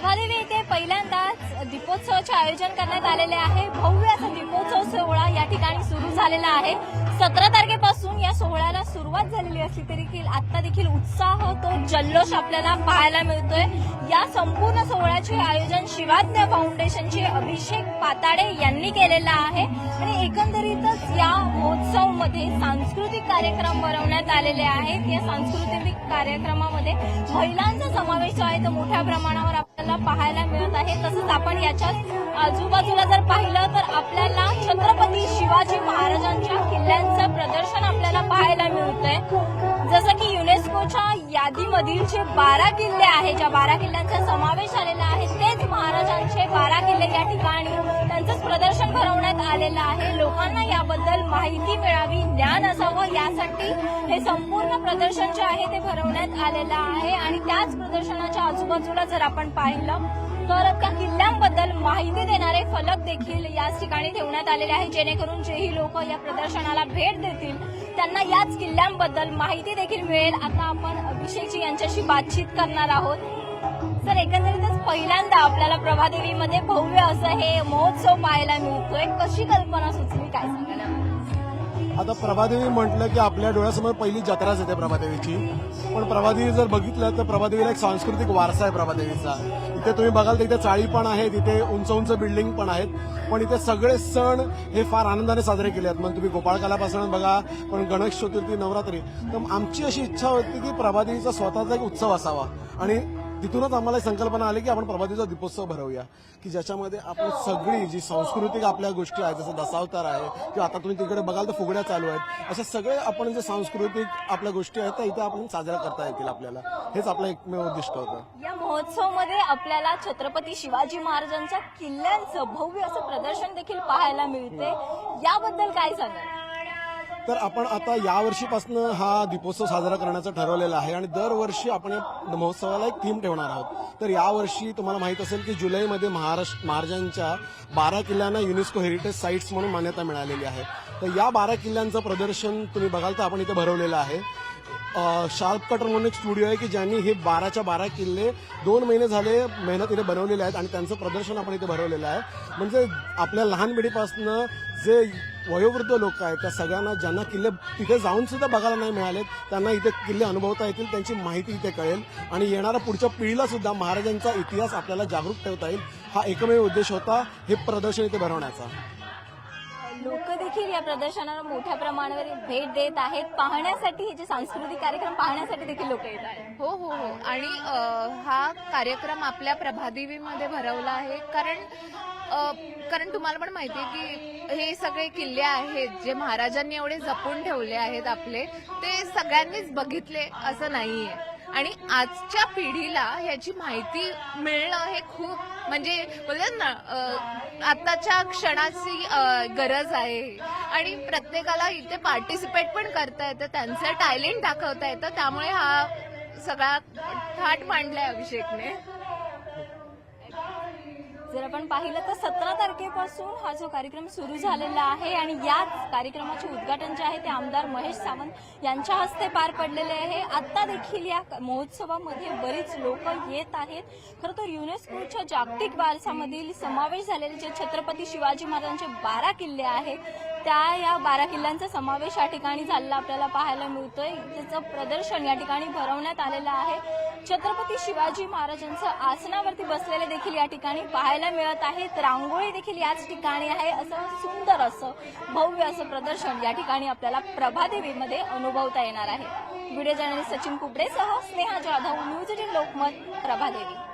प्रभादेवी येथे पहिल्यांदाच दीपोत्सवाचे आयोजन करण्यात आलेले आहे. भव्य असा दीपोत्सव सोहळा या ठिकाणी सुरू झालेला आहे. सतरा तारखेपासून या सोहळ्याला सुरुवात झालेली असली तरी देखील आता देखील उत्साह तो जल्लोष आपल्याला पाहायला मिळतोय. या संपूर्ण सोहळ्याचे आयोजन शिवाज्ञ फाउंडेशनचे अभिषेक पाताडे यांनी केलेला आहे. आणि एकंदरीतच या महोत्सवमध्ये सांस्कृतिक कार्यक्रम भरवण्यात आलेले आहेत. या सांस्कृतिक कार्यक्रमामध्ये महिलांचा समावेश जो आहे तो मोठ्या प्रमाणावर आपल्याला पाहायला मिळत आहे. तसंच आपण याच्यात आजूबाजूला जर पाहिलं तर आपल्याला छत्रपती शिवाजी महाराजांच्या किल्ल्यांचं प्रदर्शन आपल्याला पाहायला मिळतंय. आहे यादीमधील जे बारा किल्ले आहेत ज्या बारा किल्ल्यांचा समावेश आलेला आहे तेच महाराजांचे बारा किल्ले या ठिकाणी त्यांचंच प्रदर्शन भरवण्यात आलेलं आहे. लोकांना याबद्दल माहिती मिळावी ज्ञान असावं यासाठी हे संपूर्ण प्रदर्शन जे आहे ते भरवण्यात आलेलं आहे. आणि त्याच प्रदर्शनाच्या आजूबाजूला जर आपण पाहिलं तर त्या किल्ल्यांबद्दल माहिती देणारे फलक देखील याच ठिकाणी ठेवण्यात आलेले आहे जेणेकरून जेही लोक या प्रदर्शनाला भेट देतील त्यांना याच किल्ल्यांबद्दल माहिती देखील मिळेल. आता आपण अभिषेकजी यांच्याशी बातचीत करणार आहोत. सर एकंदरीतच पहिल्यांदा आपल्याला प्रभादेवीमध्ये भव्य असं हे महोत्सव पाहायला मिळतोय. कशी कल्पना सुचली? काय सांगायला आता प्रभादेवी म्हटलं की आपल्या डोळ्यासमोर पहिली जत्राच येते प्रभादेवीची. पण प्रभादेवी जर बघितलं तर प्रभादेवीला एक सांस्कृतिक वारसा आहे प्रभादेवीचा. इथे तुम्ही बघाल तर इथे चाळी पण आहेत इथे उंच उंच बिल्डिंग पण आहेत पण इथे सगळे सण हे फार आनंदाने साजरे केले आहेत. मग तुम्ही गोपाळकालापासून बघा पण गणेश चतुर्थी नवरात्री. तर आमची अशी इच्छा होती की प्रभादेवीचा स्वतःचा एक उत्सव असावा. आणि तिथूनच आम्हाला संकल्पना आली की आपण प्रभातीचा दीपोत्सव भरवूया. की ज्याच्यामध्ये आपण सगळी जी सांस्कृतिक आपल्या गोष्टी आहेत जसं दसावतार आहे किंवा आता तुम्ही तिकडे बघाल तर फुगड्या चालू आहेत अशा सगळे आपण जे सांस्कृतिक आपल्या गोष्टी आहेत त्या इथे आपण साजऱ्या करता येतील आपल्याला. हेच आपलं एकमेव उद्दिष्ट होतं. या महोत्सवमध्ये आपल्याला छत्रपती शिवाजी महाराजांच्या किल्ल्यांचं भव्य असं प्रदर्शन देखील पाहायला मिळते. याबद्दल काय सांगाल? तर आपण आता यावर्षीपासून हा दीपोत्सव साजरा करण्याचं ठरवलेलं आहे आणि दरवर्षी आपण या महोत्सवाला एक थीम ठेवणार आहोत. तर यावर्षी तुम्हाला माहीत असेल की जुलैमध्ये महाराष्ट्र महाराजांच्या बारा किल्ल्यांना युनेस्को हेरिटेज साईट्स म्हणून मान्यता मिळालेली आहे. तर या बारा किल्ल्यांचं प्रदर्शन तुम्ही बघाल तर आपण इथे भरवलेलं आहे. शार्प कटर म्हणून एक स्टुडिओ आहे की ज्यांनी हे बाराच्या बारा किल्ले दोन महिने झाले मेहनत इथे बनवलेले आहेत आणि त्यांचं प्रदर्शन आपण इथे भरवलेलं आहे. म्हणजे आपल्या लहान पिढीपासनं जे वयोवृद्ध लोक आहेत त्या सगळ्यांना ज्यांना किल्ले तिथे जाऊन सुद्धा बघायला नाही मिळालेत त्यांना इथे किल्ले अनुभवता येतील त्यांची माहिती इथे कळेल. आणि येणाऱ्या पुढच्या पिढीला सुद्धा महाराजांचा इतिहास आपल्याला जागरूक ठेवता येईल. हा एकमेव उद्देश होता हे प्रदर्शन इथे भरवण्याचा. लोक देखील या प्रदर्शनाला मोठ्या प्रमाणावर भेट देत आहेत. पाहण्यासाठी हे जे सांस्कृतिक कार्यक्रम पाहण्यासाठी देखील लोक येत आहेत. हो हो हो. आणि अ, हा कार्यक्रम आपल्या प्रभादेवीमध्ये भरवला आहे. कारण अ, कारण तुम्हाला पण माहिती आहे की हे सगळे किल्ले आहेत जे महाराजांनी एवढे जपून ठेवले आहेत आपले. ते सगळ्यांनीच बघितले असं नाहीये. आणि आजच्या पिढीला ह्याची माहिती मिळणं हे खूप म्हणजे बोलतात ना आताच्या क्षणाची गरज आहे. आणि प्रत्येकाला इथे पार्टिसिपेट पण करता येतं त्यांचं टॅलेंट दाखवता येतं त्यामुळे हा सगळा थाट मांडलाय अभिषेकने. जर आपण पाहिलं तर सतरा तारखेपासून हा जो कार्यक्रम सुरू झालेला आहे आणि याच कार्यक्रमाचे उद्घाटन जे आहे ते आमदार महेश सावंत यांच्या हस्ते पार पडलेले आहे. आता देखील या महोत्सवामध्ये बरीच लोक येत आहेत. खरं तर युनेस्कोच्या जागतिक वारसामधील समावेश झालेले जे छत्रपती शिवाजी महाराजांचे बारा किल्ले आहेत त्या या बारा किल्ल्यांचा समावेश या ठिकाणी झालेला आपल्याला पाहायला मिळतोय. त्याचं प्रदर्शन या ठिकाणी भरवण्यात आलेलं आहे. छत्रपती शिवाजी महाराजांचं आसनावरती बसलेले देखील या ठिकाणी पाहायला मिळत आहेत रांगोळी देखील याच ठिकाणी आहे. असं सुंदर असं भव्य असं प्रदर्शन या ठिकाणी आपल्याला प्रभादेवीमध्ये अनुभवता येणार आहे. व्हिडिओ जर्नलिस्ट सचिन कुबडेसह स्नेहा जाधव न्यूज एटीन लोकमत प्रभादेवी.